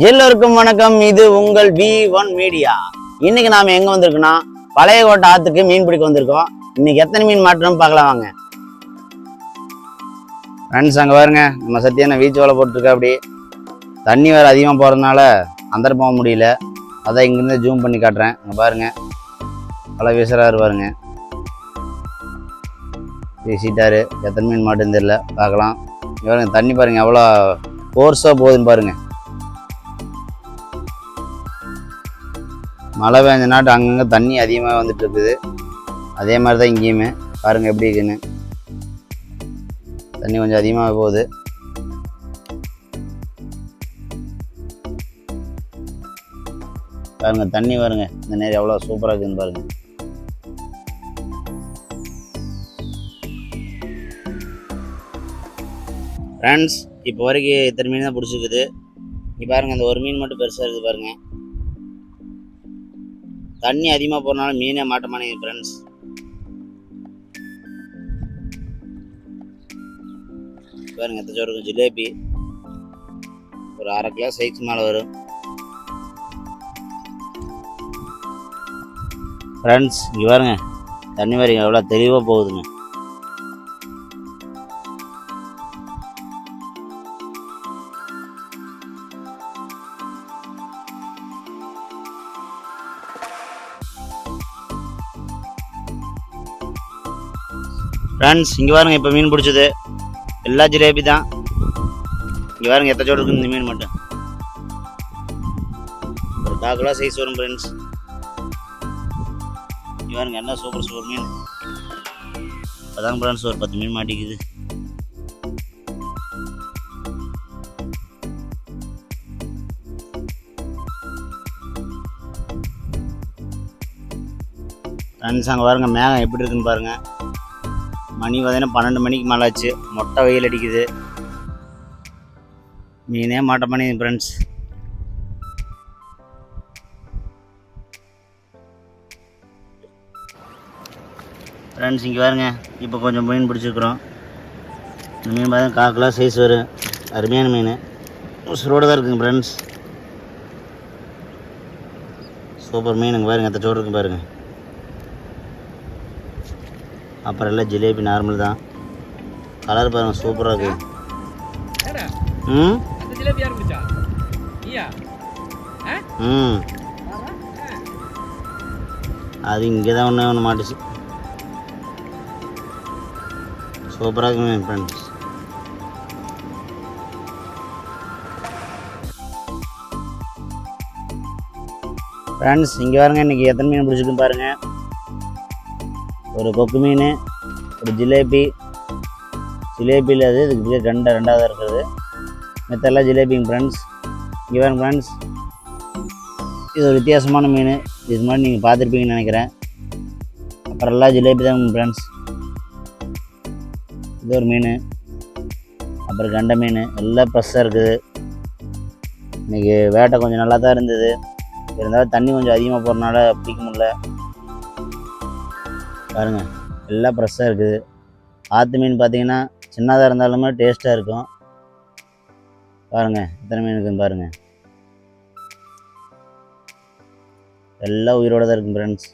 எல்லோருக்கும் வணக்கம். இது உங்கள் வி ஒன் மீடியா இன்னைக்கு நாம எங்க வந்திருக்கோம்னா பழைய கோட்டை ஆத்துக்கு மீன் பிடிக்க வந்திருக்கோம். இன்னைக்கு எத்தனை மீன் மாட்டுறோம் பார்க்கலாம் வாங்க. ஃப்ரெண்ட்ஸ் அங்கே பாருங்க. நம்ம சத்தியான வீச்சு வலை போட்டிருக்கா அப்படி தண்ணி வேறு அதிகமாக போகிறதுனால அந்தர போக முடியல. அதான் இங்கேருந்து ஜூம் பண்ணி காட்டுறேன். இங்கே பாருங்க. பல வீசுறாரு பாருங்க. வீசிட்டாரு. எத்தனை மீன் மாட்டுன்னு தெரியல. பார்க்கலாம். இங்கே பாருங்க தண்ணி பாருங்க எவ்வளோ ஃபோர்ஸாக போகுதுன்னு பாருங்கள் மழை பெஞ்ச நாட்டு அங்கங்கே தண்ணி அதிகமாக வந்துட்டு இருக்குது அதே மாதிரி தான் இங்கேயுமே. பாருங்கள் எப்படி இருக்குன்னு. தண்ணி கொஞ்சம் அதிகமாக போகுது. பாருங்க தண்ணி பாருங்க. இந்த நேரம் எவ்வளோ சூப்பராக இருக்குன்னு பாருங்க. ஃப்ரெண்ட்ஸ் இப்போ வரைக்கும் இத்தனை மீன் தான் பிடிச்சிருக்குது? இங்கே பாருங்கள் அந்த ஒரு மீன் மட்டும் பெருசாக இருக்குது பாருங்கள் தண்ணி அதிகமாக போகிறனால மீனே மாட்ட மாட்டேங்குது ஃப்ரெண்ட்ஸ் பாருங்க எத்தச்சோ இருக்கும் ஜிலேபி. ஒரு அரை கிலோ சைஸ் மேலே வரும். ஃப்ரெண்ட்ஸ் இங்கே பாருங்க தண்ணி பாருங்க எவ்வளோ தெளிவாக போகுதுங்க. ஃப்ரெண்ட்ஸ் இங்கே பாருங்க இப்போ மீன் பிடிச்சது. எல்லா ஜிலேபி தான். இங்கே பாருங்க எத்தச்சோடு இருக்குது இந்த மீன் மட்டும். ஒரு கால் சைஸ் வரும் ஃப்ரெண்ட்ஸ் இங்கே பாருங்க என்ன சூப்பர் சூப்பர் மீன். அதான் ஃப்ரெண்ட்ஸ் ஒரு பத்து மீன் மாட்டிக்குது. ஃப்ரெண்ட்ஸ் அங்கே பாருங்கள் மேகம் எப்படி இருக்குன்னு பாருங்கள் மணி பார்த்தீங்கன்னா பன்னெண்டு மணிக்கு மேலே ஆச்சு மொட்டை வெயில் அடிக்குது. மீனே மாட்ட பண்ணி ஃப்ரெண்ட்ஸ் ஃப்ரெண்ட்ஸ் இங்கே பாருங்க. இப்போ கொஞ்சம் மீன் பிடிச்சிருக்குறோம். இந்த மீன் பார்த்தா கால் கிலோ சைஸ் வரும். அருமையான மீன். சுரோடு தான் இருக்குங்க ஃப்ரெண்ட்ஸ் சூப்பர் மீனுங்க பாருங்கள் எத்த சோடு இருக்கு பாருங்கள் அப்புறம் எல்லாம் ஜிலேபி நார்மல் தான். கலர் பாருங்க சூப்பராக இருக்கு. ஏடா, ம்? ம். அது இங்கே தான் ஒன்று ஒன்று மாட்டுச்சு சூப்பராக இருக்குங்க ஃப்ரெண்ட்ஸ் ஃப்ரெண்ட்ஸ் இங்கே பாருங்க இன்றைக்கி எத்தனை மீன் பிடிச்சிருக்கு பாருங்க. ஒரு கொக்கு மீன் ஒரு ஜிலேபி. ஜிலேபியில் அது இதுக்கு பேர் ரெண்டாக ரெண்டாவது இருக்கிறது மற்றெல்லாம் ஜிலேபிங்க ஃப்ரெண்ட்ஸ் இவன் ஃப்ரெண்ட்ஸ் இது ஒரு வித்தியாசமான மீன். இது மாதிரி நீங்கள் பார்த்துருப்பீங்கன்னு நினைக்கிறேன். அப்புறம் எல்லாம் ஜிலேபி தான் ஃப்ரெண்ட்ஸ் இது ஒரு மீன். அப்புறம் கண்டை மீன். எல்லாம் ஃப்ரெஷ்ஷாக இருக்குது. இன்றைக்கி வேட்டை கொஞ்சம் நல்லா தான் இருந்தது. இருந்தாலும் தண்ணி கொஞ்சம் அதிகமாக போகிறனால பிடிக்க முடியல. பாருங்கள் எல்லாம் ஃப்ரெஷ்ஷாக இருக்குது. ஆற்று மீன் பார்த்தீங்கன்னா சின்னதாக இருந்தாலுமே டேஸ்ட்டாக இருக்கும். பாருங்கள் இத்தனை மீன் இருக்குன்னு பாருங்கள் எல்லாம் உயிரோட தான் இருக்கும் ஃப்ரெண்ட்ஸ்